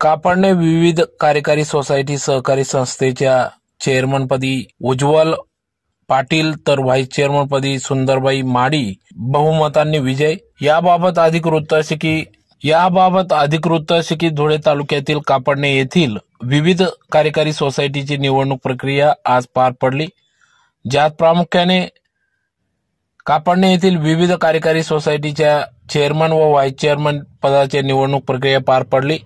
कापडणे विविध कार्यकारी सोसायटी सहकारी संस्थेच्या चेअरमनपदी उज्ज्वल पाटील तर व्हाईस चेअरमनपदी सुंदरबाई माडी बहुमतांनी विजय. याबाबत अधिक वृत्त असे की याबाबत अधिक वृत्त असे की धुळे तालुक्यातील कापडणे येथील विविध कार्यकारी सोसायटीची निवडणूक प्रक्रिया आज पार पडली. ज्यात प्रामुख्याने कापडणे येथील विविध कार्यकारी सोसायटीच्या चेअरमन व व्हाईस चेअरमन पदाची निवडणूक प्रक्रिया पार पडली.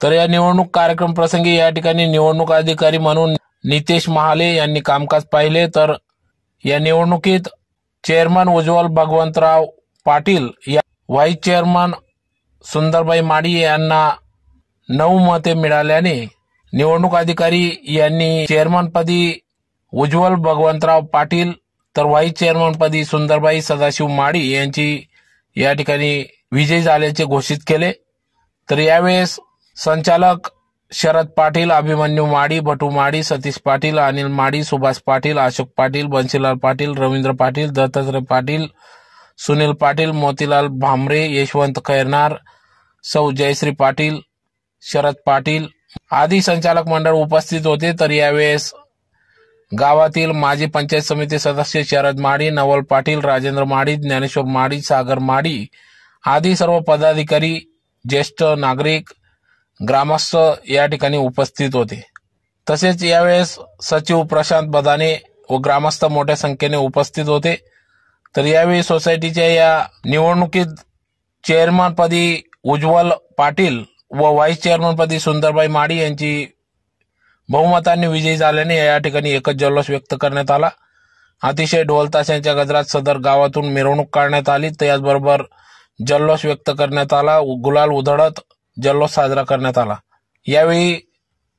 तर या निवडणूक कार्यक्रम प्रसंगी या ठिकाणी निवडणूक अधिकारी म्हणून नितेश महाले यांनी कामकाज पाहिले. तर या निवडणुकीत चेअरमन उज्ज्वल भगवंतराव पाटील या व्हाईस चेअरमन सुंदरबाई माडी यांना नऊ मते मिळाल्याने निवडणूक अधिकारी यांनी चेअरमनपदी उज्ज्वल भगवंतराव पाटील तर व्हाईस चेअरमनपदी सुंदरबाई सदाशिव माडी यांची या ठिकाणी विजयी झाल्याचे घोषित केले. तर यावेळेस संचालक शरद पाटील अभिमन्यू माडी भटू माडी सतीश पाटील अनिल माडी सुभाष पाटील अशोक पाटील बन्सीलाल पाटील रवींद्र पाटील दत्तात्रय पाटील सुनील पाटील मोतीलाल भांबरे यशवंत खैरनार सौ जयश्री पाटील शरद पाटील आदी संचालक मंडळ उपस्थित होते. तर यावेळेस गावातील माजी पंचायत समिती सदस्य शरद माडी नवल पाटील राजेंद्र माडी ज्ञानेश्वर माडी सागर माडी आदी सर्व पदाधिकारी ज्येष्ठ नागरिक ग्रामस्थ या ठिकाणी उपस्थित होते. तसेच यावेळेस सचिव प्रशांत बदाने व ग्रामस्थ मोठ्या संख्येने उपस्थित होते. तर यावेळी सोसायटीच्या या निवडणुकीत चेअरमनपदी उज्ज्वल पाटील व व्हाईस चेअरमनपदी सुंदरबाई माडी यांची बहुमतांनी विजयी झाल्याने या ठिकाणी एकच जल्लोष व्यक्त करण्यात आला. अतिशय ढोलताशांच्या गजरात सदर गावातून मिरवणूक काढण्यात आली. त्याचबरोबर जल्लोष व्यक्त करण्यात आला. गुलाल उधळत जल्लोष साजरा करण्यात आला. यावेळी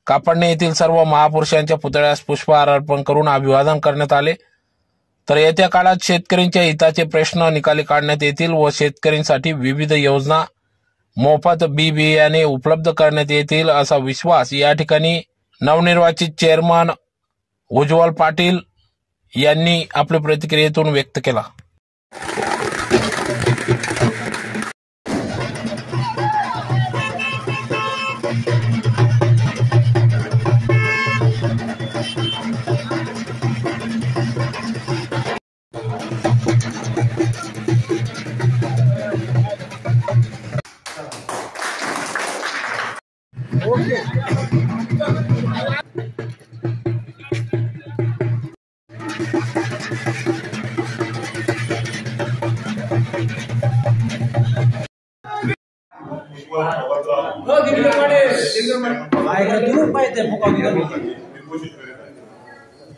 कापडणे येथील सर्व महापुरुषांच्या पुतळ्यास पुष्पहार अर्पण करून अभिवादन करण्यात आले. तर येत्या काळात शेतकऱ्यांच्या हिताचे प्रश्न निकाली काढण्यात येतील व शेतकऱ्यांसाठी विविध योजना मोफत बी बियाणे उपलब्ध करण्यात येतील असा विश्वास या ठिकाणी नवनिर्वाचित चेअरमन उज्ज्वल पाटील यांनी आपल्या प्रतिक्रियेतून व्यक्त केला.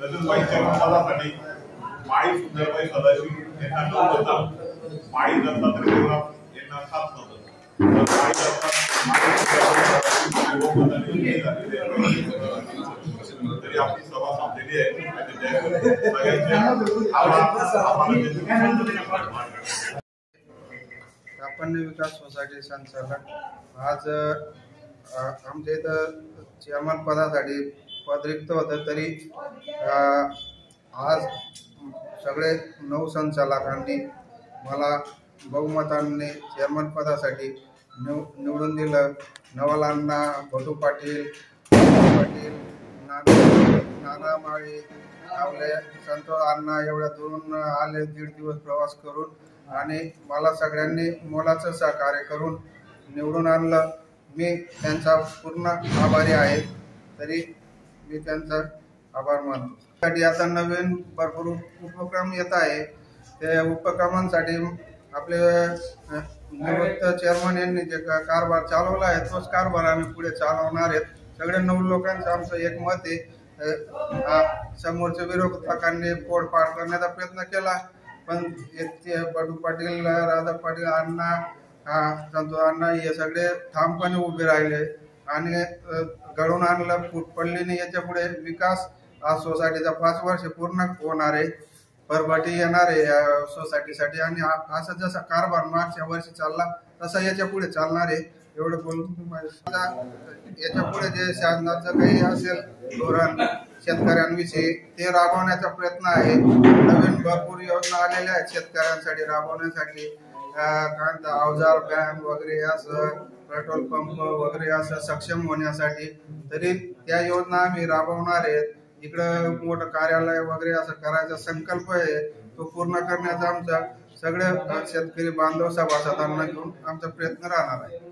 तसंच बाईच्या पदासाठी माळी सुंदरबाई सदाशिव यांना नऊ मतं माळी दत्तात्रय देवराम यांना सात दत्ता. तरी आपली सभा संपलेली आहे उत्पन्न विकास सोसायटी संचालक. आज आमच्या इथं चेअरमन पदासाठी पद रिक्त होतं तरी आज सगळे नऊ संचालकांनी मला बहुमतांनी चेअरमन पदासाठी निव निवडून दिलं. नवलांना भटू पाटील पाटील नाना नाना माळी आपले संतोष अण्णा एवढ्या दुरून आले दीड दिवस प्रवास करून आणि मला सगळ्यांनी मोलाचं सहकार्य करून निवडून आणलं. मी त्यांचा पूर्ण आभारी आहे. तरी मी त्यांचा आभार मानतो. आता नवीन भरपूर उपक्रम येत आहे. त्या उपक्रमांसाठी आपले निवृत्त चेअरमन यांनी जे का- कारभार चालवला आहे तोच कारभार आम्ही पुढे चालवणार आहेत. सगळे नऊ लोकांचं आमचं एक मत आहे. समोरच्या विरोधकांनी पोडपाड करण्याचा प्रयत्न केला. पण बटू पाटील राधा पाटील अण्णा हा संतोष अण्णा हे सगळे ठामपणे उभे राहिले. आणि घडून घडवून आणलं फूट नाही याच्यापुढे. विकास हा सोसायटीचा पाच वर्ष पूर्ण होणार आहे. परभाटी येणार आहे या सोसायटीसाठी. आणि हा- असा जसा कारभार मागच्या वर्षी चालला तसा याच्यापुढे चालणार आहे. एवढं बोलून आता याच्यापुढे जे शासनाचं काही असेल धोरण शेतकऱ्यांविषयी ते राबवण्याचा प्रयत्न आहे. नवीन भरपूर योजना आलेल्या आहेत शेतकऱ्यांसाठी राबवण्यासाठी. अं, अवजार बँक वगैरे असं पेट्रोल पंप वगैरे असं सक्षम होण्यासाठी तरी त्या योजना आम्ही राबवणार आहेत. इकडं मोठं कार्यालय वगैरे असं करायचा संकल्प आहे. तो पूर्ण करण्याचा आमचा सगळे शेतकरी बांधव सभासदांना घेऊन आमचा प्रयत्न राहणार आहे.